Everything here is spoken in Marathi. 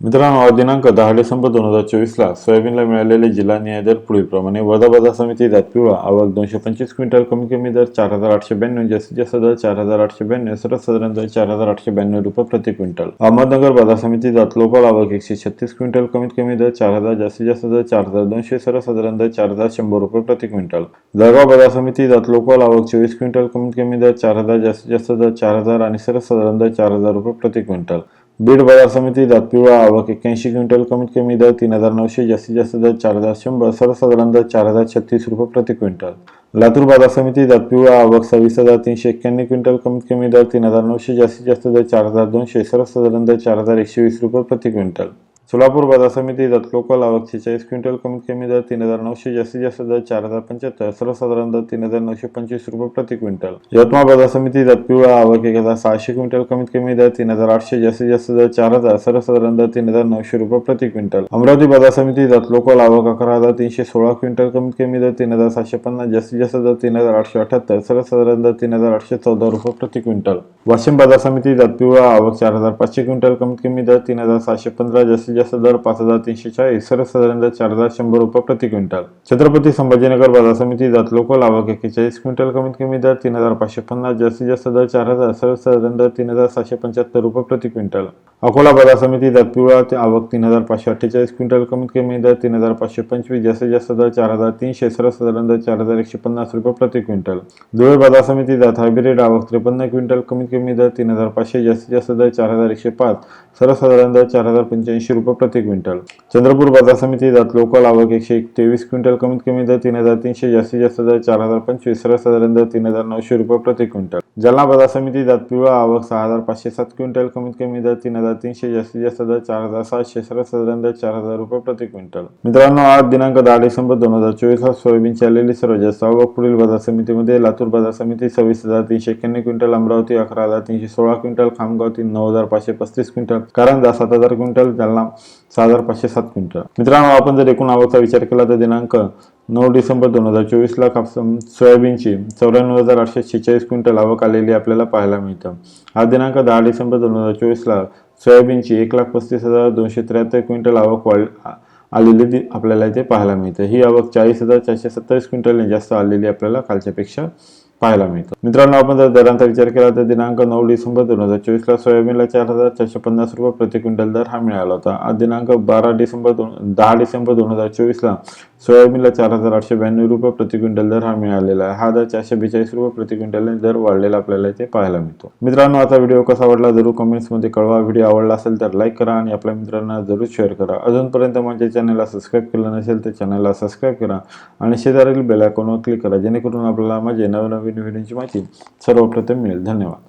मित्रांनो दिनांक दहा डिसेंबर दोन हजार चोवीसला सोयाबीनला मिळालेले जिल्हा न्याय दर पुढीलप्रमाणे वर्धा बाजार समिती दात पिवळा आवक दोनशे पंचवीस क्विंटल कमी कमी दर चार हजार आठशे ब्याण्णव जास्तीत जास्त दर चार हजार आठशे ब्याण्णव सर्वसाधारण दर चार हजार आठशे ब्याण्णव रुपये प्रति क्विंटल. अहमदनगर बाजार समिती दात लोकल आवक एकशे छत्तीस क्विंटल कमीत कमी दर चार हजार जास्तीत जास्त दर चार हजार दोनशे सर्वसाधारण दर चार हजार शंभर रुपये प्रति क्विंटल. जळगाव बाजार समिती दात लोकल आवक चोवीस क्विंटल कमीत कमी दर चार हजार जास्तीत जास्त दर चार हजार आणि सर्वसाधारण दर चार हजार रुपये प्रति क्विंटल. बीड बाजार समिती दातपिवळा आवक एक्क्याऐंशी क्विंटल कमीत कमी दर तीन हजार नऊशे जास्तीत जास्त दर चार हजार शंभर सर्वसाधारण दर चार हजार छत्तीस रुपये प्रति क्विंटल. लातूर बाजार समिती दातपिवळा आवक सव्वीस हजार तीनशे एक्क्याण्णव क्विंटल कमीत कमी दर तीन हजार नऊशे जास्तीत जास्त दर चार हजार दोनशे सर्वसाधारण दर चार हजार एकशे वीस रुपये प्रति क्विंटल. सोलापूर बाजार समिती दात लोकल आवक शेचाळीस क्विंटल कमीत कमी दर तीन हजार नऊशे जास्तीत जास्त दर चार हजार पंच्याहत्तर सर्वसाधारण दर तीन हजार नऊशे पंचवीस रुपये प्रति क्विंटल. यवतमाळ बाजार समिती दात पिवळा आवक एक हजार सहाशे क्विंटल कमीत कमी दर तीन हजार आठशे जास्तीत जास्त दर चार हजार सर्वसाधारण दर तीन हजार नऊशे रुपये प्रति क्विंटल. अमरावती बाजार समिती दात लोकल आवक अकरा हजार तीनशे सोळा क्विंटल कमीत कमी दर तीन हजार सातशे पन्नास जास्तीत जास्त दर तीन हजार आठशे अठ्याहत्तर सर्वसाधारण दर तीन हजार आठशे चौदा रुपये प्रति क्विंटल. वाशिम बाजार समिती दात पिवळा आवक चार हजार पाचशे क्विंटल कमीत कमी दर तीन हजार सहाशे पंधरा जास्तीत जास्त दर पाच हजार तीनशे चाळीस सर्वसाधारण दर चार हजार शंभर रुपये प्रति क्विंटल. छत्रपती संभाजीनगर बाजार समिती जात लोकल आवक एक्केचाळीस क्विंटल कमीत कमी दर तीन हजार पाचशे पन्नास जास्तीत जास्त दर चार हजार सर्वसाधारण दर तीन हजार सहाशे पंच्याहत्तर रुपये प्रति क्विंटल. अकोला बाजार समिती जात पिवळा ते आवक तीन हजार पाचशे अठ्ठेचाळीस क्विंटल कमीत कमी दर तीन हजार पाचशे पंचवीस जास्तीत जास्त दर चार हजार तीनशे सर्वसाधारण दर चार हजार एकशे पन्नास रुपये प्रति क्विंटल. धुळे बाजार समिती जात हायब्रिड आवक त्रेपन्न क्विंटल कमीत कमी दर तीन हजार पाचशे जास्तीत जास्त दर चार हजार एकशे पाच सर्वसाधारण दर चार हजार पंच्याऐंशी रुपये प्रति क्विंटल. चंद्रपूर बाजार समिती दात लोकल आवक एकशे तेवीस क्विंटल कमीत कमी दर तीन हजार तीनशे जास्तीत जास्त दर चार हजार पंचवीस सर्वसाधारण दर तीन हजार नऊशे रुपये प्रति क्विंटल. जालना बाजार समिती दात पिवळा आवक सहा हजार पाचशे सात क्विंटल कमीत कमी दर तीन हजार तीनशे जास्तीत जास्त दर चार हजार सातशे सर्वसाधारण दर चार हजार रुपये प्रति क्विंटल. मित्रांनो आज दिनांक दहा डिसेंबर दोन हजार चोवीस हा सोयाबीनची आलेली सर्वात जास्त आवक. पुढील बाजार समितीमध्ये लातूर बाजार समिती सव्वीस हजार तीनशे एक्क्याण्णव क्विंटल अमरावती अकरा हजार तीनशे सोळा क्विंटल खामगाव तीन नऊ हजार पाचशे पस्तीस क्विंटल कारंजा सात हजार क्विंटल जालना सहा हजार पाचशे सात क्विंटल. मित्रांनो आपण जर एकूण आवकचा विचार केला तर दिनांक नऊ डिसेंबर दोन हजार चोवीसला कापस सोयाबीनची चौऱ्याण्णव हजार आठशे शेहेचाळीस क्विंटल आवक आलेली आपल्याला पाहायला मिळतं. आज दिनांक दहा डिसेंबर दोन हजार चोवीसला सोयाबीनची एक लाख पस्तीस हजार दोनशे त्र्याहत्तर क्विंटल आवक वाढ आलेली आपल्याला इथे पाहायला मिळते. ही आवक चाळीस हजार चारशे सत्तावीस क्विंटलने जास्त आलेली आपल्याला कालच्यापेक्षा पाहायला मिळतं. मित्रांनो आपण जर दरांचा विचार केला तर दिनांक नऊ डिसेंबर दोन हजार चोवीसला सोयाबीनला चार हजार चारशे पन्नास रुपये प्रति क्विंटल दर हा मिळाला होता. आज दिनांक बारा डिसेंबर दोन दहा डिसेंबर दोन हजार चोवीसला सोयाबीनला चार हजार आठशे ब्याण्णव रुपये प्रति क्विंटल दर हा मिळालेला आहे. हा दर चारशे बेचाळीस रुपये प्रति क्विंटल दर वाढलेला आपल्याला इथे पाहायला मिळतो. मित्रांनो आता व्हिडिओ कसा आवडला जरूर कमेंट्समध्ये कळवा. व्हिडिओ आवडला असेल तर लाईक करा आणि आपल्या मित्रांना जरूर शेअर करा. अजूनपर्यंत माझ्या चॅनलला सबस्क्राईब केलं नसेल तर चॅनलला सबस्क्राईब करा आणि शेजारील बेल आयकॉनवर क्लिक करा जेणेकरून आपल्याला माझे नवनवीन व्हिडिओची माहिती सर्वप्रथम मिळेल. धन्यवाद.